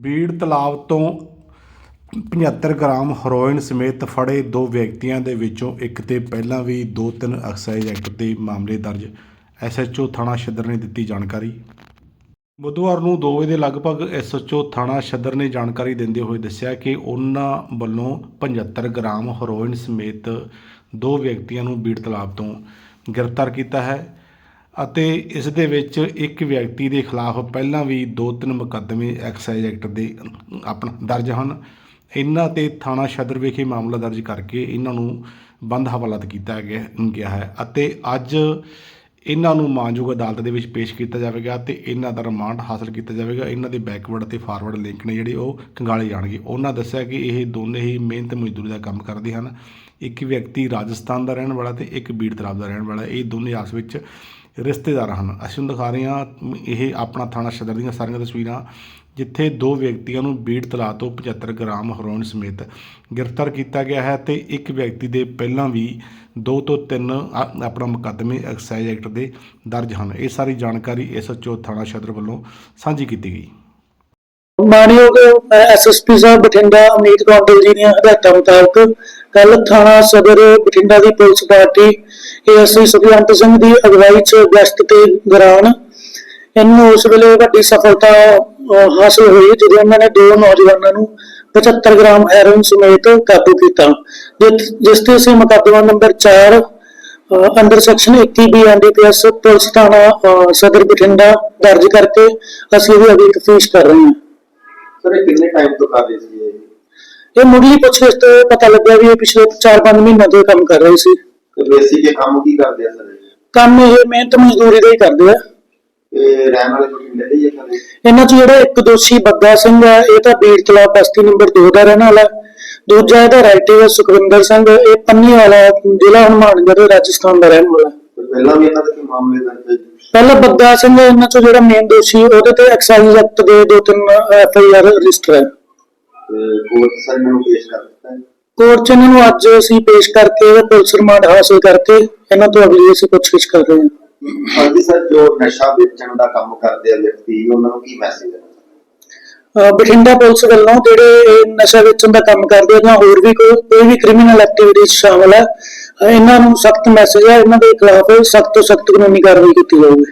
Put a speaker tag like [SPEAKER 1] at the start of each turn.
[SPEAKER 1] ਬੀੜ ਤਲਾਬ ਤੋਂ 75 gram heroin ਸਮੇਤ ਫੜੇ ਦੋ ਵਿਅਕਤੀਆਂ ਦੇ ਵਿੱਚੋਂ ਇੱਕ ਤੇ ਪਹਿਲਾਂ ਵੀ ਦੋ ਤਿੰਨ ਐਕਸਾਈਜ਼ ਐਕਟ ਦੇ ਮਾਮਲੇ ਦਰਜ। ਐਸਐਚਓ ਥਾਣਾ ਸ਼ੱਦਰ ਨੇ ਦਿੱਤੀ ਜਾਣਕਾਰੀ। ਬੁੱਧਵਾਰ ਨੂੰ 2 ਵਜੇ ਦੇ ਲਗਭਗ ਐਸਐਚਓ ਥਾਣਾ ਸ਼ੱਦਰ ਨੇ ਜਾਣਕਾਰੀ ਦਿੰਦੇ ਹੋਏ ਦੱਸਿਆ ਕਿ ਉਹਨਾਂ ਵੱਲੋਂ 75 ਗ੍ਰਾਮ ਹੈਰੋਇਨ ਸਮੇਤ ਦੋ ਵਿਅਕਤੀਆਂ ਨੂੰ ਬੀੜ ਤਲਾਬ ਤੋਂ ਗ੍ਰਿਫਤਾਰ ਕੀਤਾ ਹੈ। ਅਤੇ ਇਸ ਦੇ ਵਿੱਚ ਇੱਕ ਵਿਅਕਤੀ ਦੇ ਖਿਲਾਫ ਪਹਿਲਾਂ ਵੀ ਦੋ ਤਿੰਨ ਮੁਕੱਦਮੇ ਐਕਸਾਈਜ਼ ਐਕਟ ਦੇ ਆਪਣਾ ਦਰਜ ਹਨ। ਇਹਨਾਂ ਤੇ ਥਾਣਾ ਸ਼ਦਰ ਵਿਖੇ ਮਾਮਲਾ ਦਰਜ ਕਰਕੇ ਇਹਨਾਂ ਨੂੰ ਬੰਦ ਹਵਾਲਾਤ ਕੀਤਾ ਗਿਆ ਗਿਆ ਹੈ ਅਤੇ ਅੱਜ ਇਹਨਾਂ ਨੂੰ ਮਾਨਯੋਗ ਅਦਾਲਤ ਦੇ ਵਿੱਚ ਪੇਸ਼ ਕੀਤਾ ਜਾਵੇਗਾ ਤੇ ਇਹਨਾਂ ਦਾ ਰਿਮਾਂਡ ਹਾਸਲ ਕੀਤਾ ਜਾਵੇਗਾ। ਇਹਨਾਂ ਦੇ ਬੈਕਵਰਡ ਤੇ ਫਾਰਵਰਡ ਲਿੰਕ ਨੇ ਜਿਹੜੇ ਉਹ ਕੰਗਾਲੇ ਜਾਣਗੇ। ਉਹਨਾਂ ਦੱਸਿਆ ਕਿ ਇਹ ਦੋਨੇ ਹੀ ਮਿਹਨਤ ਮਜ਼ਦੂਰੀ ਦਾ ਕੰਮ ਕਰਦੇ ਹਨ। ਇੱਕ ਵਿਅਕਤੀ ਰਾਜਸਥਾਨ ਦਾ ਰਹਿਣ ਵਾਲਾ ਤੇ ਇੱਕ ਬੀੜ ਤਲਾਬ ਦਾ ਰਹਿਣ ਵਾਲਾ। ਇਹ ਦੋਨੇ ਆਪਸ ਵਿੱਚ ਰਿਸ਼ਤੇਦਾਰ ਹਨ। ਅਸੀਂ ਨੂੰ ਦਿਖਾ ਰਹੇ ਹਾਂ, ਇਹ ਆਪਣਾ ਥਾਣਾ ਸ਼ਦਰ ਦੀਆਂ ਸਾਰੀਆਂ ਤਸਵੀਰਾਂ, ਜਿੱਥੇ ਦੋ ਵਿਅਕਤੀਆਂ ਨੂੰ ਬੀੜ ਤਲਾਬ ਤੋਂ 75 ਗ੍ਰਾਮ ਹੈਰੋਇਨ ਸਮੇਤ ਗ੍ਰਿਫਤਾਰ ਕੀਤਾ ਗਿਆ ਹੈ ਤੇ ਇੱਕ ਵਿਅਕਤੀ ਦੇ ਪਹਿਲਾਂ ਵੀ ਦੋ ਤੋਂ ਤਿੰਨ ਆਪਣਾ ਮੁਕੱਦਮੇ ਐਕਸਾਈਜ਼ ਐਕਟ ਦੇ ਦਰਜ ਹਨ। ਇਹ ਸਾਰੀ ਜਾਣਕਾਰੀ ਐਸਐਚਓ ਥਾਣਾ ਸ਼ਦਰ ਵੱਲੋਂ ਸਾਂਝੀ ਕੀਤੀ ਗਈ।
[SPEAKER 2] ਮਾਨਯੋਗ ਐਸਐਸਪੀ ਸਾਹਿਬ ਬਠਿੰਡਾ ਅਮਨੀਤ ਕੌਂਡਲ ਜੀ ਦੀਆਂ ਹਦਾਇਤਾਂ ਮੁਤਾਬਕ ਕੱਲ ਥਾਣਾ ਸਦਰ ਬਠਿੰਡਾ ਦੀ police party ASI Sukhwant Singh ਦੀ ਅਗਵਾਈ 'ਚ ਗਸ਼ਤ ਤੇ ਦੌਰਾਨ ਇਹਨੂੰ ਉਸ ਵੇਲੇ ਵੱਡੀ ਸਫਲਤਾ ਹਾਸਲ ਹੋਈ ਜਦੋਂ ਉਹਨਾਂ ਨੇ ਦੋ ਨੌਜਵਾਨਾਂ ਨੂੰ 75 ਗ੍ਰਾਮ ਹੈਰੋਇਨ ਸਮੇਤ ਕਾਬੂ ਕੀਤਾ। ਜਿਸ- ਤੇ ਅਸੀਂ ਮੁਕੱਦਮਾ number 4 under section 21 B NDPS police ਥਾਣਾ ਸਦਰ ਬਠਿੰਡਾ ਦਰਜ ਕਰਕੇ ਅਸੀਂ ਇਹਦੀ ਅਗਲੀ ਤਫਤੀਸ਼ ਕਰ ਰਹੇ ਹਾਂ।
[SPEAKER 3] ਸਰ ਇਹ ਕਿੰਨੇ ਟਾਈਮ ਤੋਂ ਕਰ ਰਹੇ ਸੀ ਇਹ
[SPEAKER 2] ਮੁੱਢਲੀ ਪੁੱਛਗਿੱਛ ਤੋਂ ਪਤਾ ਲੱਗਿਆ ਵੀ ਇਹ ਪਿਛਲੇ 4-5 ਮਹੀਨਿਆਂ ਤੋਂ ਕੰਮ ਕਰ ਰਹੇ ਸੀ।
[SPEAKER 3] ਤੇ ਬੇਸਿਕ ਕੰਮ ਕੀ ਕਰਦੇ ਆ ਸਰ?
[SPEAKER 2] ਕੰਮ ਇਹ ਮਿਹਨਤ ਮਜ਼ਦੂਰੀ ਦਾ ਹੀ ਕਰਦੇ ਆ।
[SPEAKER 3] ਰਹਿਣ ਵਾਲੇ ਬਠਿੰਡੇ ਦੇ ਹੀ ਆ ਸਰ ਇਹ?
[SPEAKER 2] ਇਹਨਾਂ 'ਚ ਜਿਹੜਾ ਇੱਕ ਦੋਸ਼ੀ ਬੱਗਾ ਸਿੰਘ ਹੈ ਇਹ ਤਾਂ ਬੀੜ ਤਲਾਬ ਬਸਤੀ ਨੰਬਰ 2 ਦਾ ਰਹਿਣ ਵਾਲਾ ਹੈ। ਦੂਜਾ ਇਹਦਾ ਰਾਈਟਰ ਹੈ ਸੁਖਵਿੰਦਰ ਸਿੰਘ ਇਹ ਪੰਨੀ ਵਾਲਾ ਜ਼ਿਲ੍ਹਾ ਹਨੂਮਾਨਗੜ੍ਹ ਰਾਜਸਥਾਨ ਦਾ ਰਹਿਣ ਵਾਲਾ ਹੈ।
[SPEAKER 3] ਤੇ ਪਹਿਲਾਂ ਵੀ ਇਹਨਾਂ ਦੇ ਕੋਈ ਮਾਮਲੇ ਦਰਜ ਹੈ?
[SPEAKER 2] ਪਹਿਲਾਂ ਬੱਗਾ ਸਿੰਘ ਇਹਨਾਂ 'ਚੋਂ ਜਿਹੜਾ ਮੇਨ ਦੋਸ਼ੀ ਉਹਦੇ ਤੇ ਐਕਸਾਈਜ਼ ਐਕਟ ਦੇ ਦੋ ਤਿੰਨ ਐਫ ਆਈ ਆਰ ਰਜਿਸਟਰ ਹੈ
[SPEAKER 3] ਤੇ ਕੋਰਟ ਸਰ ਪੇਸ਼ ਕਰ ਦਿੱਤਾ ਹੈ
[SPEAKER 2] ਕੋਰਟ 'ਚ ਇਹਨਾਂ ਨੂੰ ਅੱਜ ਅਸੀਂ ਪੇਸ਼ ਕਰਕੇ ਪੁਲਿਸ ਰਿਮਾਂਡ ਹਾਸਲ ਕਰਕੇ ਇਹਨਾਂ ਤੋਂ ਅਗਲੀ ਅਸੀਂ ਪੁੱਛਗਿੱਛ ਕਰ ਰਹੇ ਹਾਂ
[SPEAKER 3] ਹਾਂਜੀ ਸਰ, ਜੋ ਨਸ਼ਾ ਵੇਚਣ ਦਾ ਕੰਮ ਕਰਦੇ ਆ ਵਿਅਕਤੀ, ਉਹਨਾਂ ਨੂੰ ਕੀ ਮੈਸੇਜ ਹੈ?
[SPEAKER 2] ਬਠਿੰਡਾ ਪੁਲਿਸ ਵੱਲੋਂ ਜਿਹੜੇ ਨਸ਼ਾ ਵੇਚਣ ਦਾ ਕੰਮ ਕਰਦੇ ਆ, ਜਾਂ ਹੋਰ ਵੀ ਕੋਈ ਕੋਈ ਵੀ ਕ੍ਰਿਮੀਨਲ ਐਕਟੀਵਿਟੀ ਸ਼ਾਮਲ ਹੈ ਇਹਨਾਂ ਨੂੰ ਸਖਤ ਮੈਸੇਜ ਹੈ, ਇਹਨਾਂ ਦੇ ਖਿਲਾਫ ਸਖਤ ਤੋਂ ਸਖਤ ਕਾਨੂੰਨੀ ਕਾਰਵਾਈ ਕੀਤੀ ਜਾਊਗੀ।